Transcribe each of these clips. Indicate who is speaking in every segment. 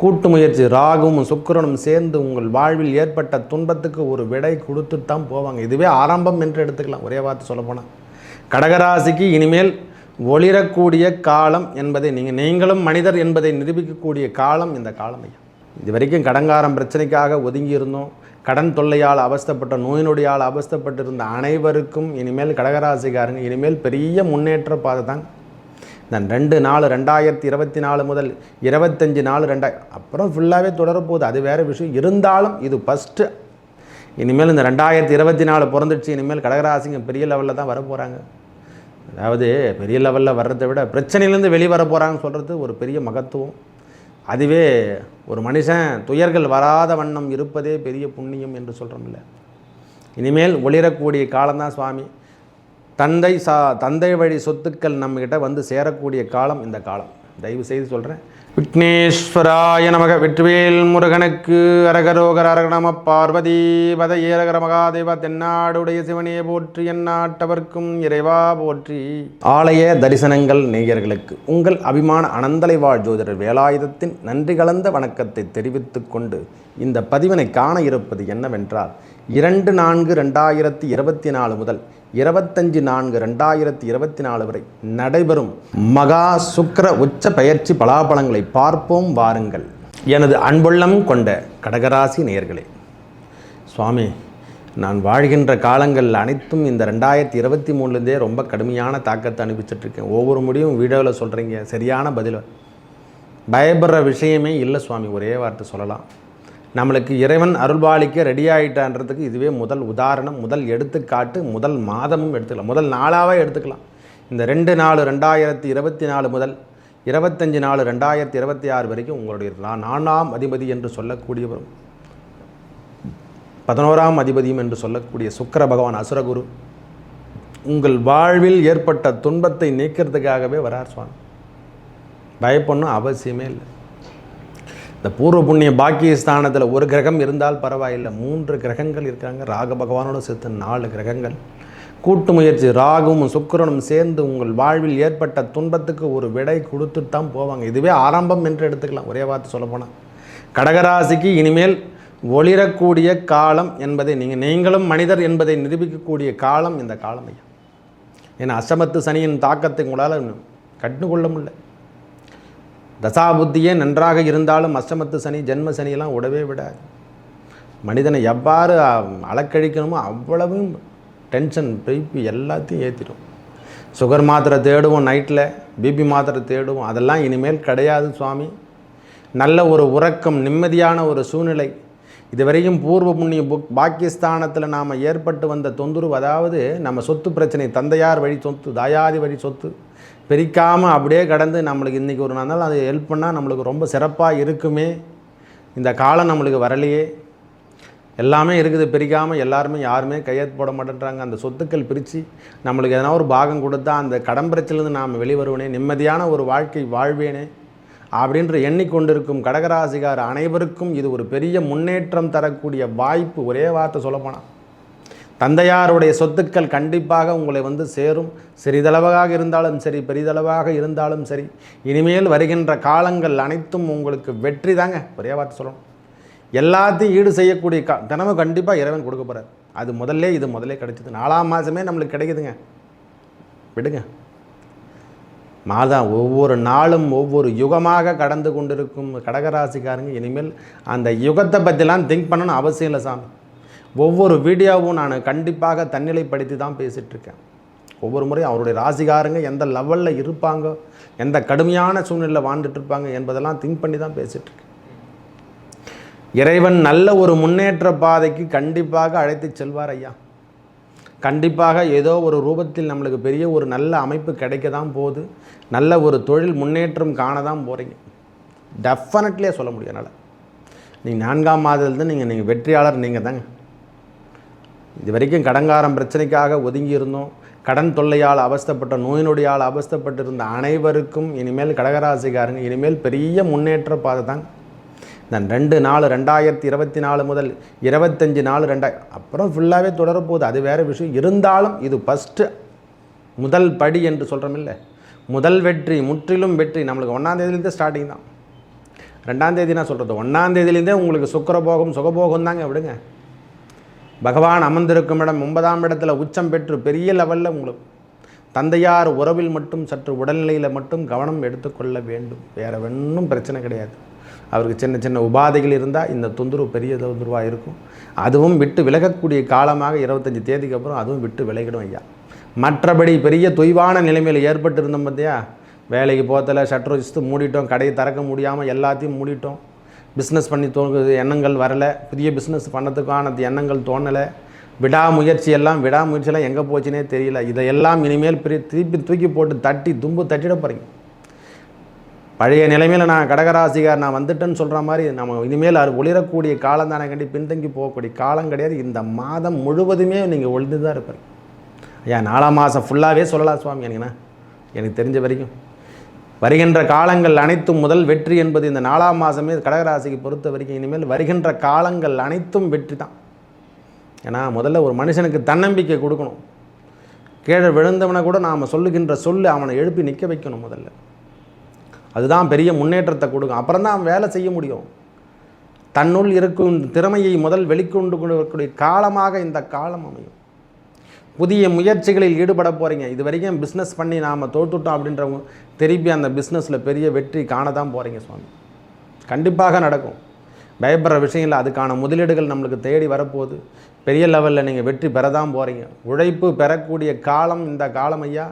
Speaker 1: கூட்டு முயற்சி ராகுவும் சுக்கரனும் சேர்ந்து உங்கள் வாழ்வில் ஏற்பட்ட துன்பத்துக்கு ஒரு விடை கொடுத்துட்டு தான் போவாங்க. இதுவே ஆரம்பம் என்று எடுத்துக்கலாம். ஒரே வார்த்தை சொல்லப்போனால் கடகராசிக்கு இனிமேல் ஒளிரக்கூடிய காலம் என்பதை நீங்கள் நீங்களும் மனிதர் என்பதை நிரூபிக்கக்கூடிய காலம் இந்த காலம் ஐயா இது வரைக்கும் கடங்காரம் பிரச்சனைக்காக ஒதுங்கி இருந்தோம். கடன் தொல்லையால் அவஸ்தப்பட்ட நோய் நொடியால் அனைவருக்கும் இனிமேல் கடகராசிக்காரங்க இனிமேல் பெரிய முன்னேற்ற பாதை தான். இந்த ரெண்டு நாலு ரெண்டாயிரத்தி இருபத்தி நாலு முதல் இருபத்தஞ்சி நாலு ரெண்டாய் அப்புறம் ஃபுல்லாகவே தொடரப்போகுது. அது வேறு விஷயம். இருந்தாலும் இது ஃபஸ்ட்டு இனிமேல் இந்த ரெண்டாயிரத்தி இருபத்தி நாலு பிறந்துடுச்சு. இனிமேல் கடகராசிங்க பெரிய லெவலில் தான் வர போகிறாங்க அதாவது பெரிய லெவலில் வர்றதை விட பிரச்சனையிலேருந்து வெளியே வர போகிறாங்கன்னு சொல்கிறது ஒரு பெரிய மகத்துவம். அதுவே ஒரு மனுஷன் துயர்கள் வராத வண்ணம் இருப்பதே பெரிய புண்ணியம் என்று சொல்கிறோம்ல இனிமேல் ஒளிரக்கூடிய காலம்தான் சுவாமி. தந்தை சா தந்தை வழி சொத்துக்கள் நம்மக்கிட்ட வந்து சேரக்கூடிய காலம் இந்த காலம். தயவு செய்து சொல்கிறேன் விக்னேஸ்வராய நமக வெற்றிவேல் முருகனுக்கு அரகரோகர அரகணம பார்வதி பத ஏரகர மகாதேவ தென்னாடுடைய சிவனையை போற்றி எந்நாட்டவர்க்கும் இறைவா போற்றி. ஆலய தரிசனங்கள் நேயர்களுக்கு உங்கள் அபிமான அனந்தலை வாழ் ஜோதிடர் வேலாயுதத்தின் நன்றி கலந்த வணக்கத்தை தெரிவித்துக்கொண்டு இந்த பதிவினை காண இருப்பது என்னவென்றால் இரண்டு நான்கு ரெண்டாயிரத்தி இருபத்தி நாலு முதல் இருபத்தஞ்சு நான்கு ரெண்டாயிரத்தி இருபத்தி நாலு வரை நடைபெறும் மகா சுக்கர உச்ச பயிற்சி பலாபலங்களை பார்ப்போம் வாருங்கள். எனது அன்புள்ளம் கொண்ட கடகராசி நேயர்களே சுவாமி நான் வாழ்கின்ற காலங்கள் அனைத்தும் இந்த ரெண்டாயிரத்தி இருபத்தி மூணுலேருந்தே ரொம்ப கடுமையான தாக்கத்தை அனுப்பிச்சிட்ருக்கேன் ஒவ்வொரு முடியும் வீடியோவில் சொல்கிறீங்க சரியான பதில். பயப்படுற விஷயமே இல்லை சுவாமி ஒரே வார்த்தை சொல்லலாம். நம்மளுக்கு இறைவன் அருள்பாலிக்க ரெடி ஆகிட்டான்றதுக்கு இதுவே முதல் உதாரணம் முதல் எடுத்துக்காட்டு முதல் மாதமும் எடுத்துக்கலாம். முதல் நாளாகவே எடுத்துக்கலாம். இந்த ரெண்டு நாலு ரெண்டாயிரத்தி இருபத்தி நாலு முதல் இருபத்தஞ்சி நாலு ரெண்டாயிரத்தி இருபத்தி ஆறு வரைக்கும் உங்களுடைய நானாம் அதிபதி என்று சொல்லக்கூடியவரும் பதினோராம் அதிபதியும் என்று சொல்லக்கூடிய சுக்கிர பகவான் அசுரகுரு உங்கள் வாழ்வில் ஏற்பட்ட துன்பத்தை நீக்கிறதுக்காகவே வரார் சுவாமி. பயப்படணும் அவசியமே இல்லை. இந்த பூர்வ புண்ணிய பாக்கிய ஸ்தானத்தில் ஒரு கிரகம் இருந்தால் பரவாயில்லை. மூன்று கிரகங்கள் இருக்காங்க. ராக பகவானோட சேர்த்து நாலு கிரகங்கள். கூட்டு முயற்சி ராகுவும் சுக்கரனும் சேர்ந்து உங்கள் வாழ்வில் ஏற்பட்ட துன்பத்துக்கு ஒரு விடை கொடுத்துட்டு தான் போவாங்க. இதுவே ஆரம்பம் என்று எடுத்துக்கலாம். ஒரே வார்த்தை சொல்லப்போனால் கடகராசிக்கு இனிமேல் ஒளிரக்கூடிய காலம் என்பதை நீங்கள் நீங்களும் மனிதர் என்பதை நிரூபிக்கக்கூடிய காலம் இந்த காலம் ஐயா ஏன்னா அசமத்து சனியின் தாக்கத்தை உங்களால் கண்டுகொள்ள முடியல. தசாபுத்தியே நன்றாக இருந்தாலும் அஷ்டமத்து சனி ஜென்ம சனியெல்லாம் விடவே விடாது. மனிதனை எவ்வாறு அலக்கழிக்கணுமோ அவ்வளவும் டென்ஷன் பிபி எல்லாத்தையும் ஏற்றிடும் சுகர் மாத்திரை தேடுவோம் நைட்டில் பிபி மாத்திரை தேடுவோம். அதெல்லாம் இனிமேல் கிடையாது சுவாமி. நல்ல ஒரு உறக்கம் நிம்மதியான ஒரு சூழ்நிலை. இதுவரையும் பூர்வ புண்ணிய புக் பாக்கியஸ்தானத்தில் நாம் ஏற்பட்டு வந்த தொந்தரவு அதாவது நம்ம சொத்து பிரச்சனை தந்தையார் வழி சொத்து தாயாதி வழி சொத்து பிரிக்காமல் அப்படியே கடந்து நம்மளுக்கு இன்றைக்கி ஒரு நாள் அதை ஹெல்ப் பண்ணால் நம்மளுக்கு ரொம்ப சிறப்பாக இருக்குமே. இந்த காலம் நம்மளுக்கு வரலையே. எல்லாமே இருக்குது பிரிக்காமல் எல்லாருமே யாருமே கையெழுத்து போட மாட்டேன்றாங்க. அந்த சொத்துக்கள் பிரித்து நம்மளுக்கு எதனா ஒரு பாகம் கொடுத்தா அந்த கடன் பிரச்சனையிலேருந்து நாம் வெளிவருவனே. நிம்மதியான ஒரு வாழ்க்கை வாழ்வேனே. அப்படின்ற எண்ணிக்கொண்டிருக்கும் கடகராசிகார் அனைவருக்கும் இது ஒரு பெரிய முன்னேற்றம் தரக்கூடிய வாய்ப்பு. ஒரே வார்த்தை சொல்லப்போனால் தந்தையாருடைய சொத்துக்கள் கண்டிப்பாக உங்களை வந்து சேரும். சிறிதளவாக இருந்தாலும் சரி பெரிதளவாக இருந்தாலும் சரி இனிமேல் வருகின்ற காலங்கள் அனைத்தும் உங்களுக்கு வெற்றி தாங்க. ஒரே வார்த்தை சொல்லணும். எல்லாத்தையும் ஈடு செய்யக்கூடிய கா தினமும் கண்டிப்பாக இறைவன் கொடுக்க போகிறார் அது முதல்ல இது முதல்ல கிடைச்சிது. நாலாம் மாதமே நம்மளுக்கு கிடைக்குதுங்க. விடுங்க. மாதம் ஒவ்வொரு நாளும் ஒவ்வொரு யுகமாக கடந்து கொண்டிருக்கும் கடகராசிக்காரங்க. இனிமேல் அந்த யுகத்தை பற்றிலாம் திங்க் பண்ணணும்னு அவசியம் இல்லை சாமி. ஒவ்வொரு வீடியோவும் நான் கண்டிப்பாக தன்னிலைப்படுத்தி தான் பேசிகிட்ருக்கேன் ஒவ்வொரு முறையும் அவருடைய ராசிகாரங்க எந்த லெவலில் இருப்பாங்க எந்த கடுமையான சூழ்நிலையில் வாழ்ந்துட்டு இருப்பாங்க என்பதெல்லாம் திங்க் பண்ணி தான் பேசிகிட்ருக்கேன் இறைவன் நல்ல ஒரு முன்னேற்ற பாதைக்கு கண்டிப்பாக அழைத்து செல்வார் ஐயா. கண்டிப்பாக ஏதோ ஒரு ரூபத்தில் நம்மளுக்கு பெரிய ஒரு நல்ல அமைப்பு கிடைக்க தான் போகுது. நல்ல ஒரு தொழில் முன்னேற்றம் காண தான் போகிறீங்க டெஃபினட்லியே சொல்ல முடியும் என்னால். நீங்கள் நான்காம் மாதத்துலேருந்து நீங்கள் நீங்கள் வெற்றியாளர் நீங்கள் தாங்க இது வரைக்கும் கடங்காரம் பிரச்சனைக்காக ஒதுங்கி இருந்தோம் கடன் தொல்லையால் அவஸ்தப்பட்ட நோய் நொடியால் அனைவருக்கும் இனிமேல் கடகராசிக்காரங்க இனிமேல் பெரிய முன்னேற்ற பாதை தான். இந்த ரெண்டு நாலு ரெண்டாயிரத்தி இருபத்தி நாலு முதல் இருபத்தஞ்சி நாலு ரெண்டாய் அப்புறம் ஃபுல்லாகவே தொடரப்போகுது. அது வேறு விஷயம். இருந்தாலும் இது ஃபஸ்ட்டு முதல் படி என்று சொல்கிறோமில்ல முதல் வெற்றி முற்றிலும் வெற்றி. நம்மளுக்கு ஒன்றாந்தேதியிலேருந்து ஸ்டார்டிங் தான். ரெண்டாம் தேதி நான் சொல்கிறது ஒன்றாந்தேதியிலேருந்தே உங்களுக்கு சுக்கரபோகம் சுகபோகம் தாங்க விடுங்க. பகவான் அமர்ந்திருக்கும் இடம் ஒன்பதாம் இடத்துல உச்சம் பெற்று பெரிய லெவலில் உங்களுக்கு. தந்தையார் உறவில் மட்டும் சற்று உடல்நிலையில் மட்டும் கவனம் எடுத்துக்கொள்ள வேண்டும். வேறு ஒன்றும் பிரச்சனை கிடையாது. அவருக்கு சின்ன சின்ன உபாதைகள் இருந்தால் இந்த தொந்தரவு பெரிய தொந்தரவாக இருக்கும். அதுவும் விட்டு விலகக்கூடிய காலமாக இருபத்தஞ்சி தேதிக்கு அப்புறம் அதுவும் விட்டு விலகிடும் ஐயா. மற்றபடி பெரிய தொய்வான நிலைமையில் ஏற்பட்டு இருந்தோம் பார்த்தியா வேலைக்கு போகத்தில் ஷட்டர் வச்சுட்டு மூடிட்டோம் கடையை திறக்க முடியாமல் எல்லாத்தையும் மூடிட்டோம். பிஸ்னஸ் பண்ணி தோணுது எண்ணங்கள் வரலை. புதிய பிஸ்னஸ் பண்ணதுக்கான எண்ணங்கள் தோணலை. விடாமுயற்சி எல்லாம் விடாமுயற்சியெல்லாம் எங்கே போச்சுனே தெரியல. இதையெல்லாம் இனிமேல் பெரிய திருப்பி தூக்கி போட்டு தட்டி தும்பு தட்டிட போகிறீங்க பழைய நிலைமையில் நான் கடகராசிகார் நான் வந்துட்டேன்னு சொல்கிற மாதிரி நம்ம இனிமேல் அது ஒளிரக்கூடிய காலம் தானே கண்டி பின்தங்கி போகக்கூடிய காலம் கிடையாது. இந்த மாதம் முழுவதுமே நீங்கள் ஒளிந்து தான் இருப்பீங்க. ஐயா நாலாம் மாதம் ஃபுல்லாகவே சொல்லலாம் சுவாமி எனக்குண்ணா எனக்கு தெரிஞ்ச வரைக்கும். வருகின்ற காலங்கள் அனைத்தும் முதல் வெற்றி என்பது இந்த நாலாம் மாதமே கடகராசிக்கு பொறுத்த வரைக்கும். இனிமேல் வருகின்ற காலங்கள் அனைத்தும் வெற்றி தான். ஏன்னா முதல்ல ஒரு மனுஷனுக்கு தன்னம்பிக்கை கொடுக்கணும். கீழே விழுந்தவனை கூட நாம் சொல்லுகின்ற சொல்லு அவனை எழுப்பி நிற்க வைக்கணும் முதல்ல. அதுதான் பெரிய முன்னேற்றத்தை கொடுக்கும். அப்புறம் தான் அவன் வேலை செய்ய முடியும். தன்னுள் இருக்கும் திறமையை முதல் வெளிக்கொண்டு கொள்ளக்கூடிய காலமாக இந்த காலம் அமையும். புதிய முயற்சிகளில் ஈடுபட போகிறீங்க இது வரைக்கும் பிஸ்னஸ் பண்ணி நாம் தோத்துட்டோம் அப்படின்றவங்க திருப்பி அந்த பிஸ்னஸில் பெரிய வெற்றி காண தான் போகிறீங்க சுவாமி. கண்டிப்பாக நடக்கும். பயப்படுற விஷயம் இல்லை. அதுக்கான முதலீடுகள் நம்மளுக்கு தேடி வரப்போகுது. பெரிய லெவலில் நீங்கள் வெற்றி பெற தான் போகிறீங்க உழைப்பு பெறக்கூடிய காலம் இந்த காலம் ஐயா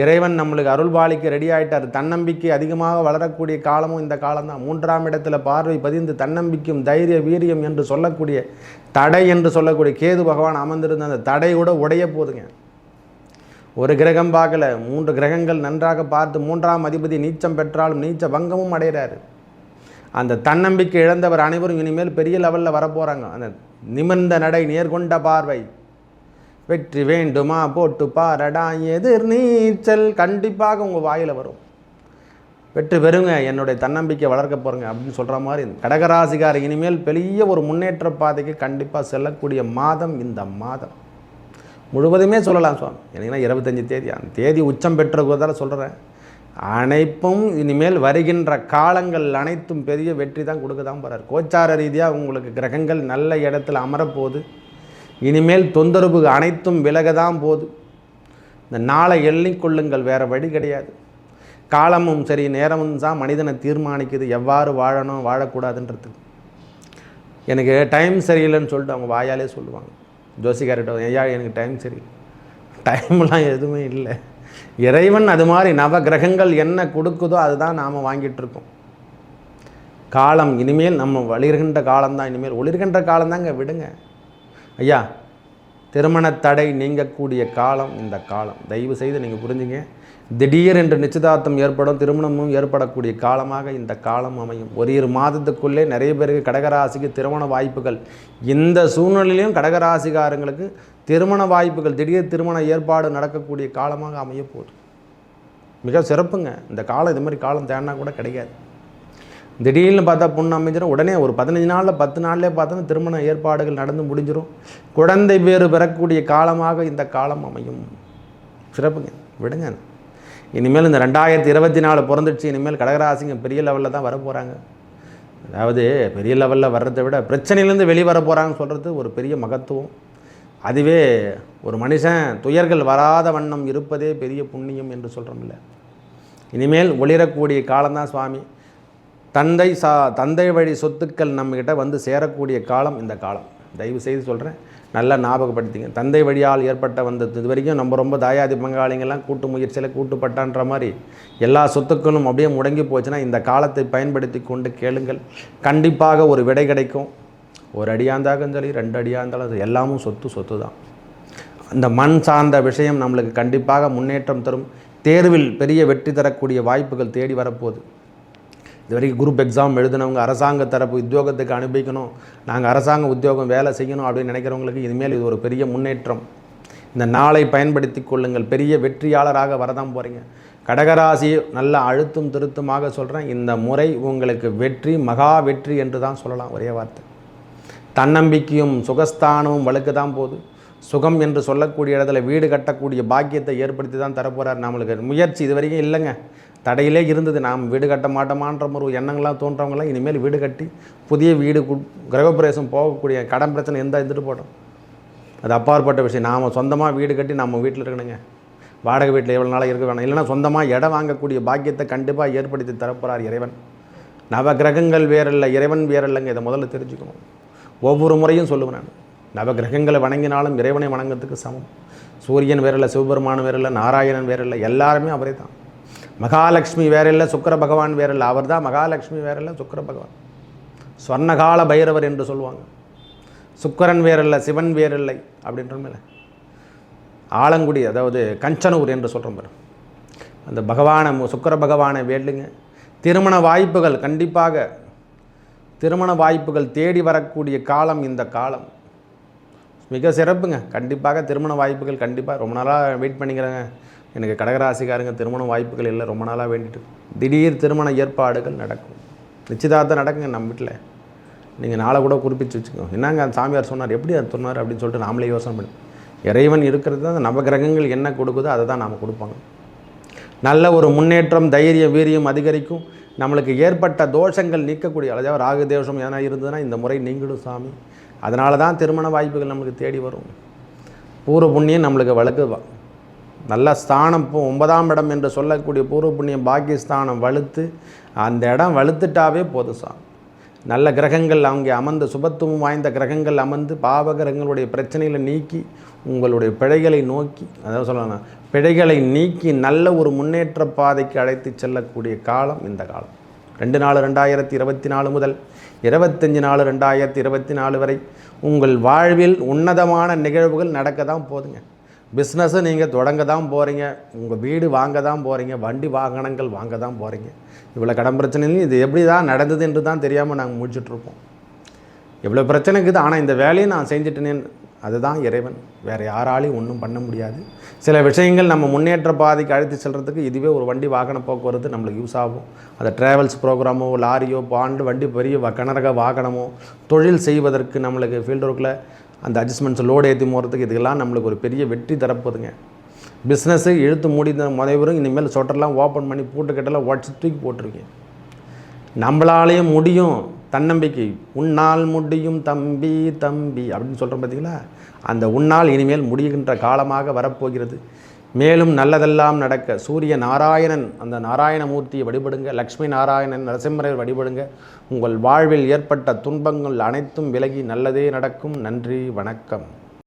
Speaker 1: இறைவன் நம்மளுக்கு அருள்பாலிக்கு ரெடி ஆகிட்டார் தன்னம்பிக்கை அதிகமாக வளரக்கூடிய காலமும் இந்த காலம்தான். மூன்றாம் இடத்துல பார்வை பதிந்து தன்னம்பிக்கையும் தைரிய வீரியம் என்று சொல்லக்கூடிய தடை என்று சொல்லக்கூடிய கேது பகவான் அமர்ந்திருந்த அந்த தடை கூட உடைய போதுங்க. ஒரு கிரகம் பார்க்கல. மூன்று கிரகங்கள் நன்றாக பார்த்து மூன்றாம் அதிபதி நீச்சம் பெற்றாலும் நீச்ச பங்கமும் அடைகிறாரு. அந்த தன்னம்பிக்கை இழந்தவர் அனைவரும் இனிமேல் பெரிய லெவலில் வரப்போகிறாங்க அந்த நிமிர்ந்த நடை நேர்கொண்ட பார்வை. வெற்றி வேண்டுமா போட்டு பாரடா எதிர் நீச்சல். கண்டிப்பாக உங்கள் வாயில் வரும். வெற்றி பெறுங்க என்னுடைய தன்னம்பிக்கை வளர்க்க போகிறேங்க அப்படின்னு சொல்கிற மாதிரி கடகராசிக்கார் இனிமேல் பெரிய ஒரு முன்னேற்ற பாதைக்கு கண்டிப்பாக செல்லக்கூடிய மாதம் இந்த மாதம். முழுவதுமே சொல்லலாம் சுவாமி. ஏன்னா இருபத்தஞ்சி தேதி. அந்த தேதி உச்சம் பெற்றதால சொல்கிறேன் அனைப்பும் இனிமேல் வருகின்ற காலங்கள் அனைத்தும் பெரிய வெற்றி தான் கொடுக்க தான் போகிறார் கோச்சார ரீதியாக உங்களுக்கு கிரகங்கள் நல்ல இடத்துல அமரப்போகுது. இனிமேல் தொந்தரவு அனைத்தும் விலக தான் போகுது இந்த நாளை எண்ணிக்கொள்ளுங்கள் வேறு வழி கிடையாது. காலமும் சரி நேரமும் தான் மனிதனை தீர்மானிக்குது. எவ்வாறு வாழணும் வாழக்கூடாதுன்றது. எனக்கு டைம் சரியில்லைன்னு சொல்லிட்டு அவங்க வாயாலே சொல்லுவாங்க. ஜோசிகார்கிட்ட ஐயா எனக்கு டைம் சரியில்லை. டைம்லாம் எதுவுமே இல்லை. இறைவன் அது மாதிரி நவ கிரகங்கள் என்ன கொடுக்குதோ அதுதான் நாம் வாங்கிட்டுருக்கோம் காலம் இனிமேல் நம்ம வளிர்கின்ற காலம்தான். இனிமேல் ஒளிர்கின்ற காலம்தாங்க விடுங்க. ஐயா திருமண தடை நீங்கக்கூடிய காலம் இந்த காலம். தயவு செய்து நீங்கள் புரிஞ்சுங்க. திடீர் என்று நிச்சயதார்த்தம் ஏற்படும் திருமணமும் ஏற்படக்கூடிய காலமாக இந்த காலம் அமையும். ஒரு இரு மாதத்துக்குள்ளே நிறைய பேருக்கு கடகராசிக்கு திருமண வாய்ப்புகள். இந்த சூழ்நிலையிலும் கடகராசிக்காரங்களுக்கு திருமண வாய்ப்புகள் திடீர் திருமண ஏற்பாடு நடக்கக்கூடிய காலமாக அமைய போகுது. மிக சிறப்புங்க. இந்த காலம் இது மாதிரி காலம் தேடினா கூட கிடைக்காது திடீர்னு பார்த்தா பொண்ணு அமைஞ்சிடும் உடனே ஒரு பதினஞ்சு நாளில் பத்து நாள்லேயே பார்த்தோன்னா திருமண ஏற்பாடுகள் நடந்து முடிஞ்சிடும் குழந்தை பேர் பெறக்கூடிய காலமாக இந்த காலம் அமையும். சிறப்புங்க. விடுங்க. இனிமேல் இந்த ரெண்டாயிரத்தி இருபத்தி நாலு பிறந்துடுச்சு. இனிமேல் கடகராசிங்க பெரிய லெவலில் தான் வர போகிறாங்க அதாவது பெரிய லெவலில் வர்றதை விட பிரச்சனையிலேருந்து வெளியே வர போகிறாங்கன்னு சொல்கிறது ஒரு பெரிய மகத்துவம். அதுவே ஒரு மனுஷன் துயர்கள் வராத வண்ணம் இருப்பதே பெரிய புண்ணியம் என்று சொல்கிறோம்ல இனிமேல் ஒளிரக்கூடிய காலம்தான் சுவாமி. தந்தை சா தந்தை வழி சொத்துக்கள் நம்மக்கிட்ட வந்து சேரக்கூடிய காலம் இந்த காலம். தயவு செய்து சொல்கிறேன் நல்லா ஞாபகப்படுத்திங்க. தந்தை வழியால் ஏற்பட்ட வந்த இது வரைக்கும் நம்ம ரொம்ப தாயாதி பங்காளிங்கெல்லாம் கூட்டு முயற்சியில் கூட்டுப்பட்டான்ற மாதிரி எல்லா சொத்துக்களும் அப்படியே முடங்கி போச்சுன்னா இந்த காலத்தை பயன்படுத்தி கொண்டு கேளுங்கள். கண்டிப்பாக ஒரு விடை கிடைக்கும். ஒரு அடியாந்தாலும் சரி ரெண்டு அடியாந்தாலும் சரி எல்லாமும் சொத்து சொத்து தான். அந்த மண் சார்ந்த விஷயம் நம்மளுக்கு கண்டிப்பாக முன்னேற்றம் தரும். தேர்வில் பெரிய வெற்றி தரக்கூடிய வாய்ப்புகள் தேடி வரப்போகுது. இது வரைக்கும் குரூப் எக்ஸாம் எழுதினவங்க அரசாங்க தரப்பு உத்தியோகத்துக்கு அனுப்பிக்கணும் நாங்கள் அரசாங்க உத்தியோகம் வேலை செய்யணும் அப்படின்னு நினைக்கிறவங்களுக்கு இனிமேல் இது ஒரு பெரிய முன்னேற்றம். இந்த நாளை பயன்படுத்தி கொள்ளுங்கள். பெரிய வெற்றியாளராக வரதான் போகிறீங்க கடகராசி நல்ல அழுத்தும் திருத்தமாக சொல்கிறேன் இந்த முறை உங்களுக்கு வெற்றி மகா வெற்றி என்று தான் சொல்லலாம். ஒரே வார்த்தை. தன்னம்பிக்கையும் சுகஸ்தானமும் வழுக்க தான் போகுது. சுகம் என்று சொல்லக்கூடிய இடத்துல வீடு கட்டக்கூடிய பாக்கியத்தை ஏற்படுத்தி தான் தரப்போகிறார் நம்மளுக்கு முயற்சி இது வரைக்கும் இல்லைங்க. தடையிலே இருந்தது. நாம் வீடு கட்ட மாட்டோமான்ற ஒரு எண்ணங்கள்லாம் தோன்றவங்களாம் இனிமேல் வீடு கட்டி புதிய வீடு கிரகப்பிரவேசம் போகக்கூடிய கடன் பிரச்சனை எந்த இருந்துட்டு போட்டோம். அது அப்பாற்பட்ட விஷயம். நாம் சொந்தமாக வீடு கட்டி நம்ம வீட்டில் இருக்கணுங்க. வாடகை வீட்டில் எவ்வளோ நாளாக இருக்க வேணாம். இல்லைன்னா சொந்தமாக இடம் வாங்கக்கூடிய பாக்கியத்தை கண்டிப்பாக ஏற்படுத்தி தரப்போகிறார் இறைவன். நவ கிரகங்கள் வேறல்ல இறைவன் வேறல்லங்க. இதை முதல்ல தெரிஞ்சுக்கணும். ஒவ்வொரு முறையும் சொல்லுவேன் நான். நவ கிரகங்களை வணங்கினாலும் இறைவனை வணங்குறதுக்கு சமம். சூரியன் வேறல்ல சிவபெருமான் வேறல்ல நாராயணன் வேறல்ல எல்லாருமே அவரே தான். மகாலட்சுமி வேறில்லை சுக்கிர பகவான் வேறில்லை. அவர் தான் மகாலட்சுமி வேறில்லை சுக்கர பகவான் ஸ்வர்ணகால பைரவர் என்று சொல்லுவாங்க. சுக்கரன் வேறில்லை சிவன் வேறில்லை அப்படின்றமேல ஆலங்குடி அதாவது கஞ்சனூர் என்று சொல்கிறோம் பாரு. அந்த பகவானை மு- சுக்கிர பகவானை வேண்டுங்க. திருமண வாய்ப்புகள் கண்டிப்பாக திருமண வாய்ப்புகள் தேடி வரக்கூடிய காலம் இந்த காலம். மிக சிறப்புங்க. கண்டிப்பாக திருமண வாய்ப்புகள் கண்டிப்பாக ரொம்ப நாளாக வெயிட் பண்ணிக்கிறேங்க. எனக்கு கடகராசிக்காரங்க திருமண வாய்ப்புகள் இல்லை ரொம்ப நாளாக வேண்டிட்டு திடீர் திருமண ஏற்பாடுகள் நடக்கும். நிச்சயதார்த்தம் நடக்குங்க நம்ம வீட்டில் நீங்கள் நாளை கூட குறிப்பிச்சு வச்சுக்கோங்க. என்னங்க அந்த சாமியார் சொன்னார்? எப்படி அது சொன்னார் அப்படின்னு சொல்லிட்டு நாமளே யோசனை பண்ணி. இறைவன் இருக்கிறது தான் நம்ம நவகிரகங்கள் என்ன கொடுக்குதோ அதை தான் நாம் கொடுப்பாங்க. நல்ல ஒரு முன்னேற்றம் தைரியம் வீரியம் அதிகரிக்கும். நம்மளுக்கு ஏற்பட்ட தோஷங்கள் நீக்கக்கூடிய அதாவது ராகு தோஷம் எதனா இருந்ததுன்னா இந்த முறை நீங்களும் சாமி. அதனால தான் திருமண வாய்ப்புகள் நம்மளுக்கு தேடி வரும். பூர்வ புண்ணியம் நம்மளுக்கு வழக்கு நல்ல ஸ்தானம் இப்போ ஒன்பதாம் இடம் என்று சொல்லக்கூடிய பூர்வ புண்ணியம் பாக்கியஸ்தானம் வலுத்து அந்த இடம் வலுத்துட்டாவே போதும் சாமி. நல்ல கிரகங்கள் அங்கே அமர்ந்து சுபத்துவம் வாய்ந்த கிரகங்கள் அமர்ந்து பாவ கிரகங்களுடைய பிரச்சனைகளை நீக்கி உங்களுடைய பிழைகளை நோக்கி அதாவது சொல்லலாம் பிழைகளை நீக்கி நல்ல ஒரு முன்னேற்ற பாதைக்கு அழைத்து செல்லக்கூடிய காலம் இந்த காலம். ரெண்டு நாலு ரெண்டாயிரத்தி இருபத்தி நாலு முதல் இருபத்தஞ்சி நாலு ரெண்டாயிரத்தி இருபத்தி நாலு வரை உங்கள் வாழ்வில் உன்னதமான நிகழ்வுகள் நடக்க தான் போதுங்க. பிஸ்னஸை நீங்கள் தொடங்க தான் போகிறீங்க உங்கள் வீடு வாங்க தான் போகிறீங்க வண்டி வாகனங்கள் வாங்க தான் போகிறீங்க இவ்வளோ கடன் பிரச்சனையும் இது எப்படி தான் நடந்தது என்று தான் தெரியாமல் நாங்கள் முடிச்சிட்ருப்போம் இவ்வளோ பிரச்சனை இருக்குது ஆனால் இந்த வேலையை நான் செஞ்சுட்டேனேன். அதுதான் இறைவன். வேறு யாராலையும் ஒன்றும் பண்ண முடியாது. சில விஷயங்கள் நம்ம முன்னேற்ற பாதைக்கு அழைத்து செல்கிறதுக்கு இதுவே ஒரு வண்டி வாகன போக்குவரத்து நம்மளுக்கு யூஸ் ஆகும். அது ட்ராவல்ஸ் ப்ரோக்ராமோ லாரியோ பாண்டு வண்டி பெரிய வ- கனரக வாகனமோ தொழில் செய்வதற்கு நம்மளுக்கு ஃபீல்டு ஒர்க்கில் அந்த அட்ஜஸ்ட்மெண்ட்ஸ் லோடு ஏற்றி போகிறதுக்கு இதுக்கெல்லாம் நம்மளுக்கு ஒரு பெரிய வெற்றி தரப்போகுதுங்க. பிஸ்னஸ்ஸு இழுத்து முடிந்த முதவரும் இனிமேல் சொட்டர்லாம் ஓப்பன் பண்ணி பூட்டுக்கட்டெல்லாம் உடச்சி தூக்கி போட்டிருக்கேன் நம்மளாலேயும் முடியும் தன்னம்பிக்கை. உன்னால் முடியும் தம்பி தம்பி அப்படின்னு சொல்கிறோம் பார்த்தீங்களா அந்த உன்னால் இனிமேல் முடிகின்ற காலமாக வரப்போகிறது. மேலும் நல்லதெல்லாம் நடக்க சூரிய நாராயணன் அந்த நாராயணமூர்த்தியை வழிபடுங்க லக்ஷ்மி நாராயணன் நரசிம்மரை வழிபடுங்க. உங்கள் வாழ்வில் ஏற்பட்ட துன்பங்கள் அனைத்தும் விலகி நல்லதே நடக்கும். நன்றி வணக்கம்.